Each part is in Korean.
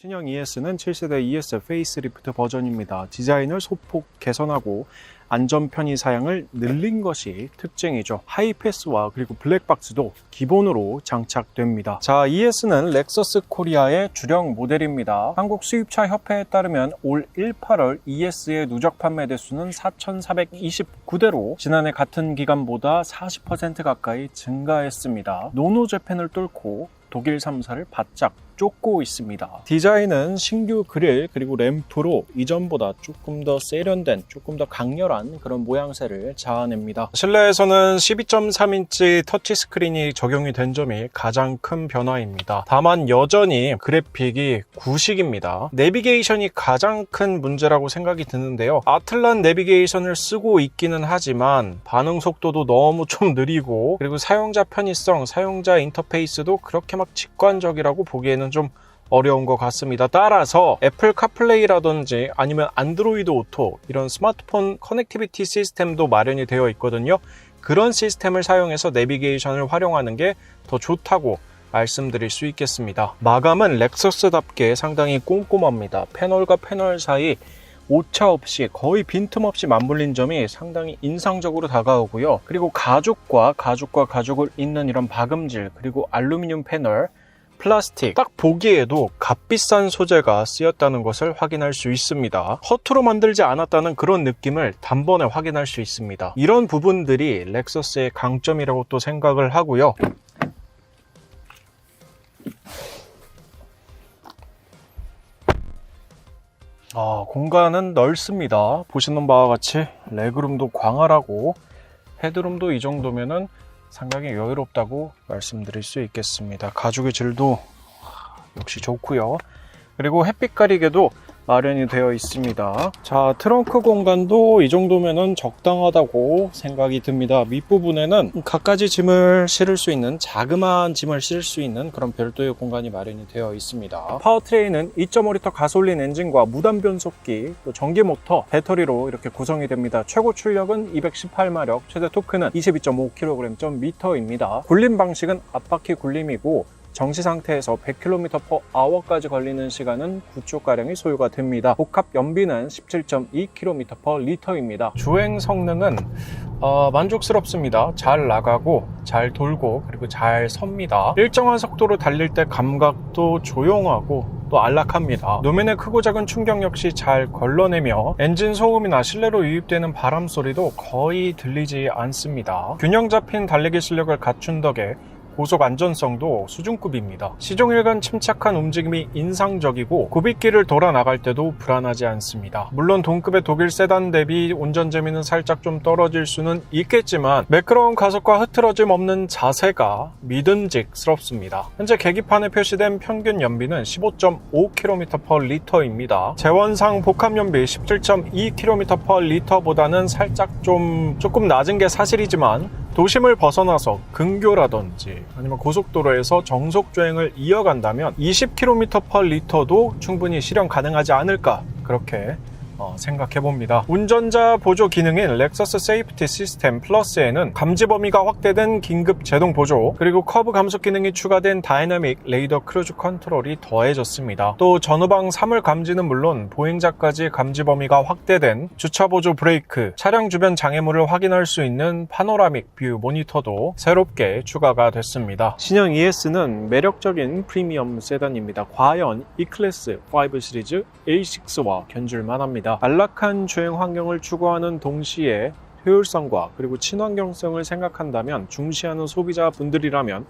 신형 ES는 7세대 ES 페이스리프트 버전입니다. 디자인을 소폭 개선하고 안전 편의 사양을 늘린 것이 특징이죠. 하이패스와 그리고 블랙박스도 기본으로 장착됩니다. 자, ES는 렉서스 코리아의 주력 모델입니다. 한국 수입차 협회에 따르면 올 1, 8월 ES의 누적 판매 대수는 4,429대로 지난해 같은 기간보다 40% 가까이 증가했습니다. 노노 재팬을 뚫고 독일 3사를 바짝 쫓고 있습니다. 디자인은 신규 그릴 그리고 램프로 이전보다 조금 더 세련된 조금 더 강렬한 그런 모양새를 자아냅니다. 실내에서는 12.3인치 터치 스크린이 적용이 된 점이 가장 큰 변화입니다. 다만 여전히 그래픽이 구식입니다. 내비게이션이 가장 큰 문제라고 생각이 드는데요. 아틀란 내비게이션을 쓰고 있기는 하지만 반응 속도도 너무 좀 느리고 그리고 사용자 편의성, 사용자 인터페이스도 그렇게 막 직관적이라고 보기에는 좀 어려운 것 같습니다. 따라서 애플 카플레이라든지 아니면 안드로이드 오토 이런 스마트폰 커넥티비티 시스템도 마련이 되어 있거든요. 그런 시스템을 사용해서 내비게이션을 활용하는 게 더 좋다고 말씀드릴 수 있겠습니다. 마감은 렉서스답게 상당히 꼼꼼합니다. 패널과 패널 사이 오차 없이 거의 빈틈없이 맞물린 점이 상당히 인상적으로 다가오고요. 그리고 가죽과 가죽과 가죽을 잇는 이런 박음질 그리고 알루미늄 패널 플라스틱 딱 보기에도 값비싼 소재가 쓰였다는 것을 확인할 수 있습니다. 허투루 만들지 않았다는 그런 느낌을 단번에 확인할 수 있습니다. 이런 부분들이 렉서스의 강점이라고 또 생각을 하고요. 아, 공간은 넓습니다. 보시는 바와 같이 레그룸도 광활하고 헤드룸도 이 정도면은 상당히 여유롭다고 말씀드릴 수 있겠습니다. 가죽의 질도 역시 좋고요. 그리고 햇빛 가리개도 마련이 되어 있습니다. 자, 트렁크 공간도 이 정도면은 적당하다고 생각이 듭니다. 밑부분에는 갖가지 짐을 실을 수 있는 자그마한 짐을 실을 수 있는 그런 별도의 공간이 마련이 되어 있습니다. 파워트레인은 2.5리터 가솔린 엔진과 무단 변속기, 또 전기 모터, 배터리로 이렇게 구성이 됩니다. 최고 출력은 218마력, 최대 토크는 22.5kg/m입니다. 굴림 방식은 앞바퀴 굴림이고 정시 상태에서 100km/h까지 걸리는 시간은 9초가량이 소요가 됩니다. 복합 연비는 17.2km/L입니다. 주행 성능은 어, 만족스럽습니다. 잘 나가고 잘 돌고 그리고 잘 섭니다. 일정한 속도로 달릴 때 감각도 조용하고 또 안락합니다. 노면의 크고 작은 충격 역시 잘 걸러내며 엔진 소음이나 실내로 유입되는 바람 소리도 거의 들리지 않습니다. 균형 잡힌 달리기 실력을 갖춘 덕에 고속 안전성도 수준급입니다. 시종일관 침착한 움직임이 인상적이고 고빗길을 돌아 나갈 때도 불안하지 않습니다. 물론 동급의 독일 세단 대비 운전 재미는 살짝 좀 떨어질 수는 있겠지만 매끄러운 가속과 흐트러짐 없는 자세가 믿음직스럽습니다. 현재 계기판에 표시된 평균 연비는 15.5km/L입니다. 재원상 복합 연비 17.2km/L보다는 살짝 좀 조금 낮은 게 사실이지만 도심을 벗어나서 근교라든지 아니면 고속도로에서 정속 주행을 이어간다면 20km/L도 충분히 실현 가능하지 않을까? 그렇게 어, 생각해 봅니다. 운전자 보조 기능인 렉서스 세이프티 시스템 플러스에는 감지 범위가 확대된 긴급 제동 보조, 그리고 커브 감속 기능이 추가된 다이나믹 레이더 크루즈 컨트롤이 더해졌습니다. 또 전후방 사물 감지는 물론 보행자까지 감지 범위가 확대된 주차 보조 브레이크, 차량 주변 장애물을 확인할 수 있는 파노라믹 뷰 모니터도 새롭게 추가가 됐습니다. 신형 ES는 매력적인 프리미엄 세단입니다. 과연 E클래스 5 시리즈 A6와 견줄만 합 니다. 안락한 주행 환경을 추구하는 동시에 효율성과 그리고 친환경성을 생각한다면 중시하는 소비자분들이라면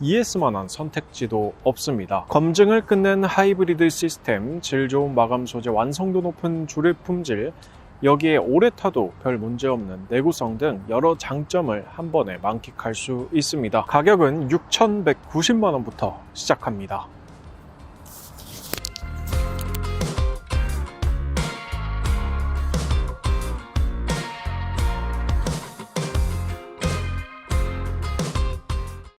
ES만한 선택지도 없습니다. 검증을 끝낸 하이브리드 시스템, 질 좋은 마감 소재, 완성도 높은 조립 품질, 여기에 오래 타도 별 문제 없는 내구성 등 여러 장점을 한 번에 만끽할 수 있습니다. 가격은 6,190만 원부터 시작합니다.